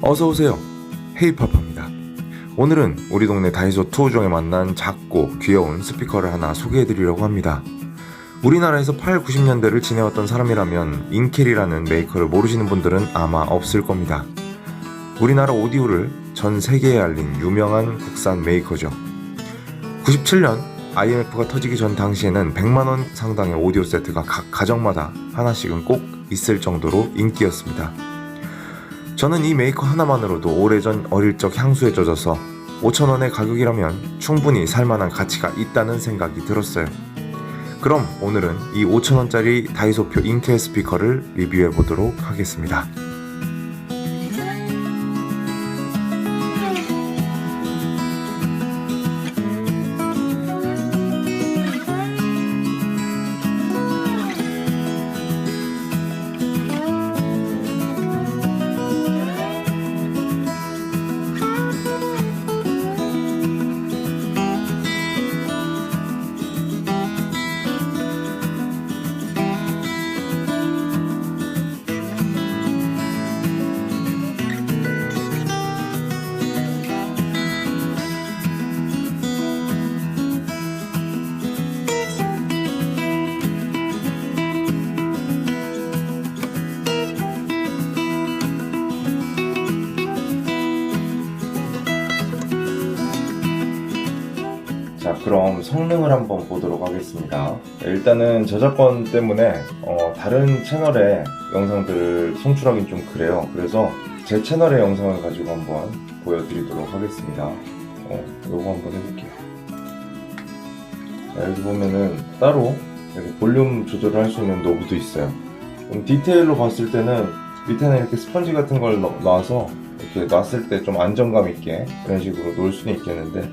어서 오세요. 헤이파파입니다. 오늘은 우리 동네 다이소 투어 중에 만난 작고 귀여운 스피커를 하나 소개해드리려고 합니다. 우리나라에서 8, 90년대를 지내왔던 사람이라면 인켈이라는 메이커를 모르시는 분들은 아마 없을 겁니다. 우리나라 오디오를 전 세계에 알린 유명한 국산 메이커죠. 97년 IMF가 터지기 전 당시에는 100만원 상당의 오디오 세트가 각 가정마다 하나씩은 꼭 있을 정도로 인기였습니다. 저는 이 메이커 하나만으로도 오래전 어릴 적 향수에 젖어서 5천원의 가격이라면 충분히 살만한 가치가 있다는 생각이 들었어요. 그럼 오늘은 이 5천원짜리 다이소표 인켈 스피커를 리뷰해 보도록 하겠습니다. 그럼 성능을 한번 보도록 하겠습니다. 일단은 저작권 때문에 어, 다른 채널의 영상들을 송출하긴 좀 그래요. 그래서 제 채널의 영상을 가지고 한번 보여드리도록 하겠습니다. 어, 요거 한번 해볼게요. 자, 여기 보면은 따로 이렇게 볼륨 조절을 할 수 있는 노브도 있어요. 좀 디테일로 봤을 때는 밑에는 이렇게 스펀지 같은 걸 넣- 놔서 이렇게 놨을 때 좀 안정감 있게 이런 식으로 놓을 수는 있겠는데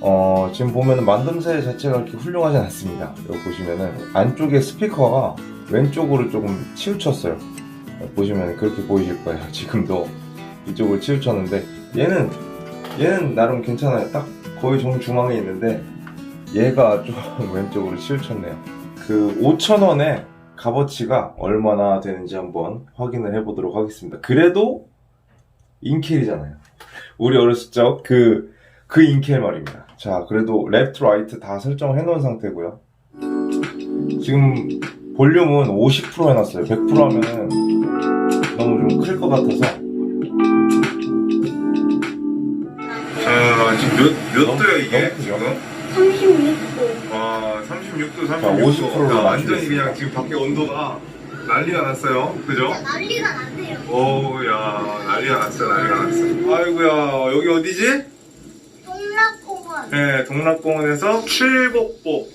어, 지금 보면은 만듦새 자체가 그렇게 훌륭하지 않습니다. 여기 보시면은 안쪽에 스피커가 왼쪽으로 조금 치우쳤어요. 여기 보시면 그렇게 보이실 거예요. 지금도 이쪽으로 치우쳤는데 얘는 얘는 나름 괜찮아요. 딱 거의 정중앙에 있는데 얘가 좀 왼쪽으로 치우쳤네요. 그 5,000원의 값어치가 얼마나 되는지 한번 확인을 해보도록 하겠습니다. 그래도 인켈이잖아요. 우리 어렸을 적 그, 그 인켈 말입니다. 자, 그래도 랩트 라이트 다 설정해 놓은 상태고요. 지금 볼륨은 50% 해놨어요. 100% 하면은 너무 좀 클 것 같아서. 자, 지금 몇, 몇 너무- 도야 이게? 너무 크죠? 지금? 36도. 와, 36도, 36도. 자, 50%로 야, 완전히 맞추겠습니다. 그냥 지금 밖에 온도가 난리가 났어요. 그죠? 난리가 났네요. 어우, 야, 난리가 났어, 난리가 났어. 아이고야, 여기 어디지? 네, 동락공원에서 칠곡보.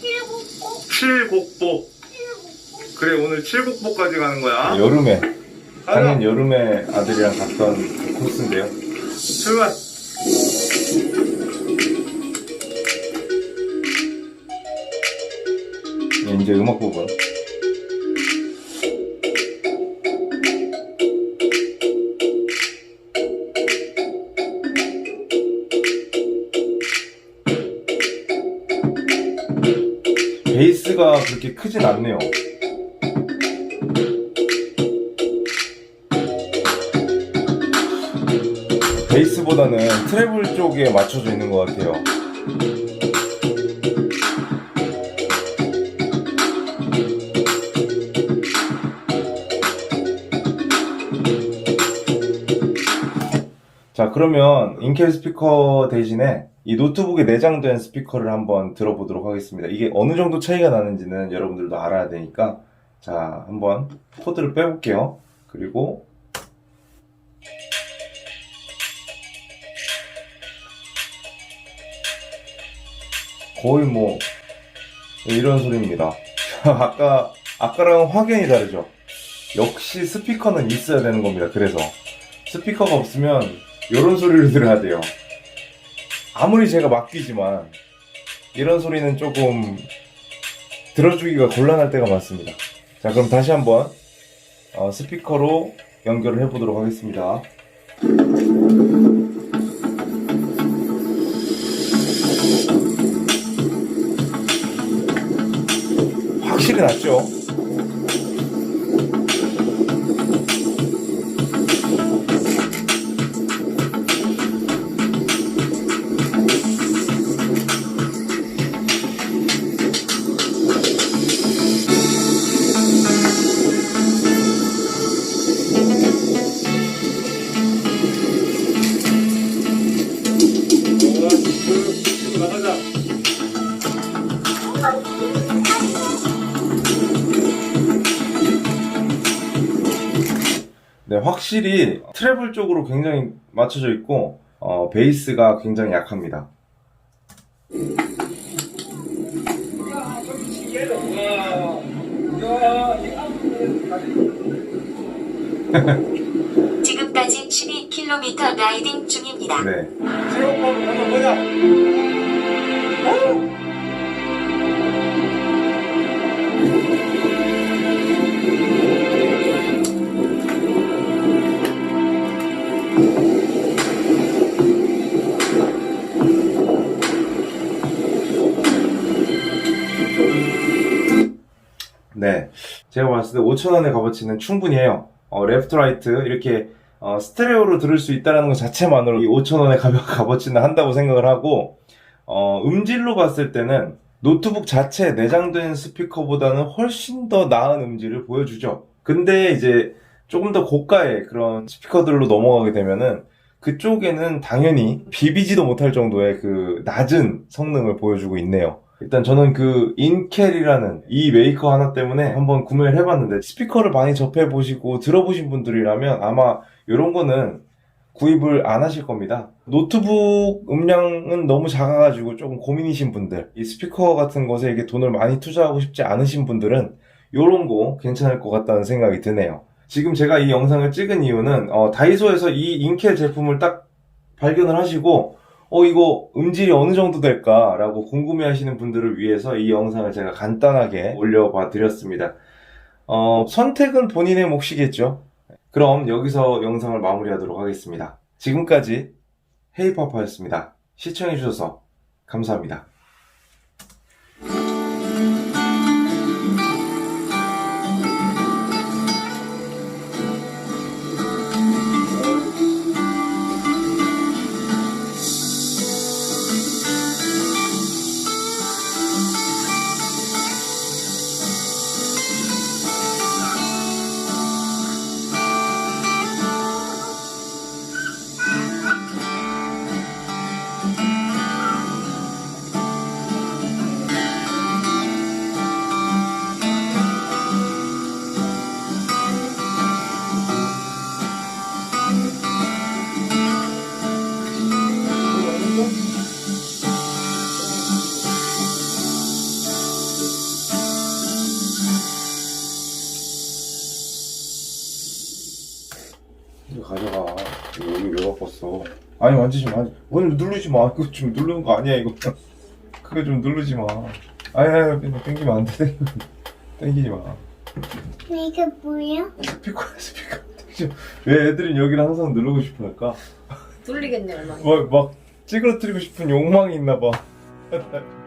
칠곡보. 칠곡고. 그래, 오늘 칠곡보까지 가는 거야. 여름에, 가자. 작년 여름에 아들이랑 갔던 그 코스인데요. 출발. 예, 이제 음악 부분. 베이스가 그렇게 크진 않네요. 베이스보다는 트래블 쪽에 맞춰져 있는 것 같아요. 자, 그러면 인켈 스피커 대신에 이 노트북에 내장된 스피커를 한번 들어보도록 하겠습니다. 이게 어느 정도 차이가 나는지는 여러분들도 알아야 되니까 자, 한번 코드를 빼볼게요. 그리고 거의 뭐 이런 소리입니다. 아까 아까랑 확연히 다르죠. 역시 스피커는 있어야 되는 겁니다. 그래서 스피커가 없으면 이런 소리를 들어야 돼요. 아무리 제가 맡기지만 이런 소리는 조금 들어주기가 곤란할 때가 많습니다. 자, 그럼 다시 한번 어, 스피커로 연결을 해보도록 하겠습니다. 확실히 낫죠? 네, 확실히 트래블 쪽으로 굉장히 맞춰져 있고 어, 베이스가 굉장히 약합니다. 지금까지 12km 라이딩 중입니다. 네. 제가 봤을 때 5,000원의 값어치는 충분히 해요. 어, 레프트, 라이트, 이렇게, 어, 스테레오로 들을 수 있다는 것 자체만으로 이 5,000원의 값어치는 한다고 생각을 하고, 어, 음질로 봤을 때는 노트북 자체에 내장된 스피커보다는 훨씬 더 나은 음질을 보여주죠. 근데 이제 조금 더 고가의 그런 스피커들로 넘어가게 되면은 그쪽에는 당연히 비비지도 못할 정도의 그 낮은 성능을 보여주고 있네요. 일단 저는 그 인켈이라는 이 메이커 하나 때문에 한번 구매를 해봤는데 스피커를 많이 접해보시고 들어보신 분들이라면 아마 이런 거는 구입을 안 하실 겁니다. 노트북 음량은 너무 작아가지고 조금 고민이신 분들, 이 스피커 같은 것에 이게 돈을 많이 투자하고 싶지 않으신 분들은 이런 거 괜찮을 것 같다는 생각이 드네요. 지금 제가 이 영상을 찍은 이유는 어, 다이소에서 이 인켈 제품을 딱 발견을 하시고 어 이거 음질이 어느 정도 될까라고 궁금해 하시는 분들을 위해서 이 영상을 제가 간단하게 올려봐 드렸습니다. 어, 선택은 본인의 몫이겠죠. 그럼 여기서 영상을 마무리하도록 하겠습니다. 지금까지 헤이파파였습니다. 시청해주셔서 감사합니다. 가져가. 이거 여기 왜 갖고 왔어? 아니 만지지 마. 오늘 누르지 마. 그거 좀 누르는 거 아니야 이거. 그거 좀 누르지 마. 아니 아니 땡기면 안 돼. 땡기지 마. 이게 뭐야? 스피커야 스피커. 땡기지 마. 왜 애들은 여기를 항상 누르고 싶어할까? 뚫리겠네 얼마나 막, 막 찌그러뜨리고 싶은 욕망이 있나 봐.